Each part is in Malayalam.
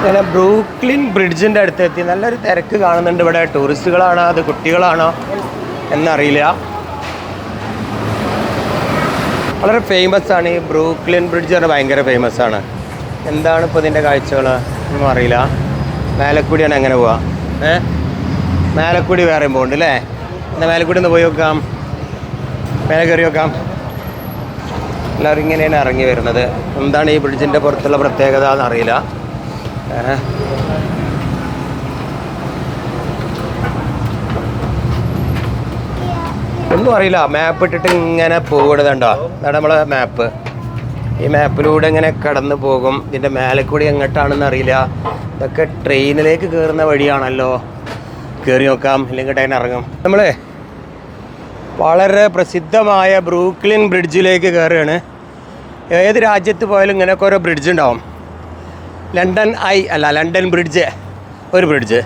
അങ്ങനെ ബ്രൂക്ലിൻ ബ്രിഡ്ജിന്റെ അടുത്തെത്തി. നല്ലൊരു തിരക്ക് കാണുന്നുണ്ട് ഇവിടെ. ടൂറിസ്റ്റുകളാണോ അത് കുട്ടികളാണോ എന്നറിയില്ല. വളരെ ഫേമസ് ആണ് ഈ ബ്രൂക്ലിൻ ബ്രിഡ്ജ് പറഞ്ഞാൽ ഭയങ്കര ഫേമസ് ആണ്. എന്താണ് ഇപ്പോൾ ഇതിന്റെ കാഴ്ചകൾ? ഒന്നും അറിയില്ല. മേലക്കൂടിയാണ് എങ്ങനെ പോവാ? ഏ? മേലക്കൂടി വേറെയും പോകുന്നുണ്ട് അല്ലേ? എന്നാൽ മേലക്കൂടി ഒന്ന് പോയി നോക്കാം. മേലെ കയറി നോക്കാം. എല്ലാവരും ഇങ്ങനെയാണ് ഇറങ്ങി വരുന്നത്. എന്താണ് ഈ ബ്രിഡ്ജിന്റെ പുറത്തുള്ള പ്രത്യേകത എന്നറിയില്ല. ഒന്നും അറിയില്ല. മാപ്പ് ഇട്ടിട്ട് ഇങ്ങനെ പോകുന്നതുണ്ടോ അതാണ് നമ്മളെ മാപ്പ് ഈ മാപ്പിലൂടെ ഇങ്ങനെ കടന്നു പോകും. ഇതിന്റെ മേലെ കൂടി എങ്ങോട്ടാണെന്ന് അറിയില്ല. ഇതൊക്കെ ട്രെയിനിലേക്ക് കയറുന്ന വഴിയാണല്ലോ. കയറി നോക്കാം. ഇല്ലെങ്കിൽ ട്രെയിൻ ഇറങ്ങും. നമ്മൾ വളരെ പ്രസിദ്ധമായ ബ്രൂക്ലിൻ ബ്രിഡ്ജിലേക്ക് കയറുകയാണ് ഏത് രാജ്യത്ത് പോയാലും ഇങ്ങനെയൊക്കെ ഓരോ ബ്രിഡ്ജ് ഉണ്ടാവും. ലണ്ടൻ ഐ അല്ല ലണ്ടൻ ബ്രിഡ്ജ് ഒരു ബ്രിഡ്ജ്.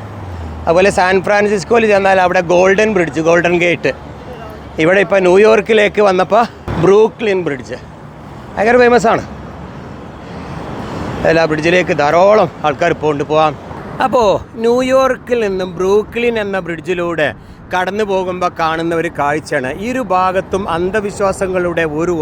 അതുപോലെ സാൻ ഫ്രാൻസിസ്കോയിൽ ചെന്നാൽ അവിടെ ഗോൾഡൻ ബ്രിഡ്ജ് ഗോൾഡൻ ഗേറ്റ്. ഇവിടെ ഇപ്പോൾ ന്യൂയോർക്കിലേക്ക് വന്നപ്പോൾ ബ്രൂക്ലിൻ ബ്രിഡ്ജ്. ഭയങ്കര ഫേമസ് ആണ്. എല്ലാ ബ്രിഡ്ജിലേക്ക് ധാരാളം ആൾക്കാർ പോകുന്നുണ്ട് പോവാം. അപ്പോൾ ന്യൂയോർക്കിൽ നിന്നും ബ്രൂക്ലിൻ എന്ന ബ്രിഡ്ജിലൂടെ കടന്നു പോകുമ്പോൾ കാണുന്ന ഒരു കാഴ്ചയാണ്. ഈ ഒരു ഭാഗത്തും അന്ധവിശ്വാസങ്ങളുടെ ഒരു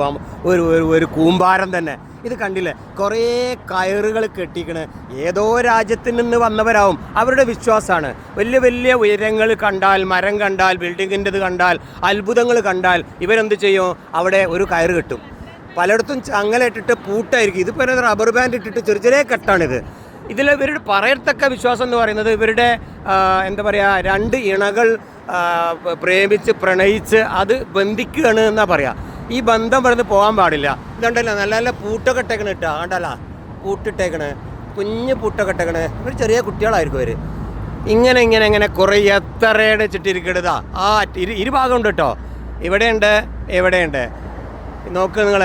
ഒരു ഒരു കൂമ്പാരം തന്നെ. ഇത് കണ്ടില്ലേ? കുറേ കയറുകൾ കെട്ടിക്കണ് ഏതോ രാജ്യത്ത് നിന്ന് വന്നവരാവും. അവരുടെ വിശ്വാസമാണ്. വലിയ വലിയ ഉയരങ്ങൾ കണ്ടാൽ മരം കണ്ടാൽ ബിൽഡിങ്ങിന്റെത് കണ്ടാൽ അത്ഭുതങ്ങൾ കണ്ടാൽ ഇവരെന്ത് ചെയ്യും? അവിടെ ഒരു കയറ് കെട്ടും. പലയിടത്തും ചങ്ങല ഇട്ടിട്ട് പൂട്ടായിരിക്കും. ഇതിപ്പോൾ റബ്ബർ ബാൻഡ് ഇട്ടിട്ട് ചെറിയ ചെറിയ കെട്ടാണിത്. ഇതിൽ ഇവരുടെ പറയത്തക്ക വിശ്വാസം എന്ന് പറയുന്നത് ഇവരുടെ എന്താ പറയുക രണ്ട് ഇണകൾ പ്രേമിച്ച് പ്രണയിച്ച് അത് ബന്ധിക്കുകയാണ് എന്നാ പറയാ. ഈ ബന്ധം പറഞ്ഞ് പോകാൻ പാടില്ല. ഇതുണ്ടല്ലോ നല്ല നല്ല പൂട്ടൊക്കെ ഇട്ടേക്കണ ഇട്ടാ കണ്ടല്ല? പൂട്ടിട്ടേക്കണ്. കുഞ്ഞ് പൂട്ടൊക്കെ ഇട്ടേക്കണ് ഇവർ ചെറിയ കുട്ടികളായിരിക്കും ഇവർ ഇങ്ങനെ ഇങ്ങനെ ഇങ്ങനെ കുറേ എത്രയാണ് ചിട്ടിരിക്കണതാ ആ ഇരു ഇരുഭാഗം ഉണ്ട് കേട്ടോ ഇവിടെയുണ്ട് എവിടെയുണ്ട് നോക്ക് നിങ്ങൾ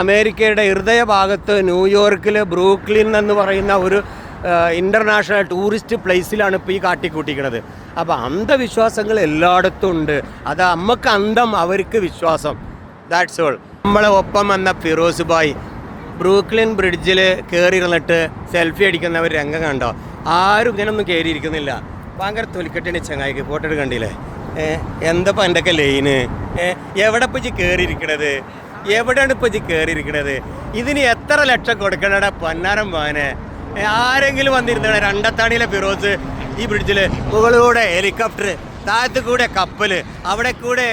അമേരിക്കയുടെ ഹൃദയഭാഗത്ത് ന്യൂയോർക്കിൽ ബ്രൂക്ലിൻ എന്ന് പറയുന്ന ഒരു ഇന്റർനാഷണൽ ടൂറിസ്റ്റ് പ്ലേസിലാണ് ഇപ്പോൾ ഈ കാട്ടിക്കൂട്ടിക്കുന്നത് അപ്പോൾ അന്ധവിശ്വാസങ്ങൾ എല്ലായിടത്തും ഉണ്ട്. അത് അമ്മയ്ക്ക് അന്ധം അവർക്ക് വിശ്വാസം. ദാറ്റ്സ് ഓൾ നമ്മളെ ഒപ്പം വന്ന ഫിറോസ് ബായ് ബ്രൂക്ലിൻ ബ്രിഡ്ജിൽ കയറിയിരുന്നിട്ട് സെൽഫി അടിക്കുന്ന ഒരു രംഗം കണ്ടോ? ആരും ഇങ്ങനൊന്നും കയറിയിരിക്കുന്നില്ല ഭയങ്കര തൊലിക്കെട്ടിന് ചങ്ങായിക്ക് ഫോട്ടോ എടുക്കണ്ടില്ലേ? എന്താ എന്റെ ലൈന് എവിടെ പറ്റി കയറിയിരിക്കണത് എവിടെയാണ് ഇപ്പോൾ ജി കയറിയിരിക്കണത് ഇതിന് എത്ര ലക്ഷം കൊടുക്കണടാ പൊന്നാരം മോനെ? ആരെങ്കിലും വന്നിരുന്നേ രണ്ടത്താണിയിലെ ഫിറോസ് ഈ ബ്രിഡ്ജിൽ മുകളിലൂടെ ഹെലികോപ്റ്റർ താഴത്ത് കൂടെ കപ്പൽ അവിടെ കൂടെ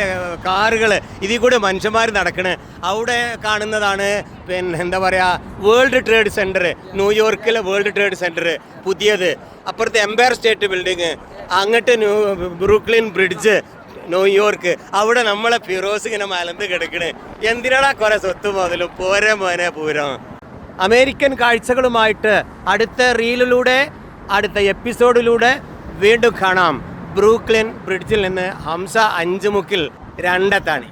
കാറുകൾ ഇതിൽ കൂടെ മനുഷ്യന്മാർ നടക്കണ്. അവിടെ കാണുന്നതാണ് പിന്നെ എന്താ പറയുക വേൾഡ് ട്രേഡ് സെന്റർ ന്യൂയോർക്കിലെ വേൾഡ് ട്രേഡ് സെന്റർ പുതിയത്. അപ്പുറത്തെ എംപയർ സ്റ്റേറ്റ് ബിൽഡിങ് അങ്ങോട്ട് new Brooklyn Bridge New York അവിടെ നമ്മളെ ഫിറോസ് ഇങ്ങനെ മലന്ത് കിടക്കണേ. എന്തിനാടാ കുറെ സ്വത്ത് മുതലും? പോരെ മോനെ പൂരം. അമേരിക്കൻ കാഴ്ചകളുമായിട്ട് അടുത്ത റീലിലൂടെ അടുത്ത എപ്പിസോഡിലൂടെ വീണ്ടും കാണാം. ബ്രൂക്ലിൻ ബ്രിഡ്ജിൽ നിന്ന് ഹംസ അഞ്ചുമുക്കിൽ രണ്ടത്താണി.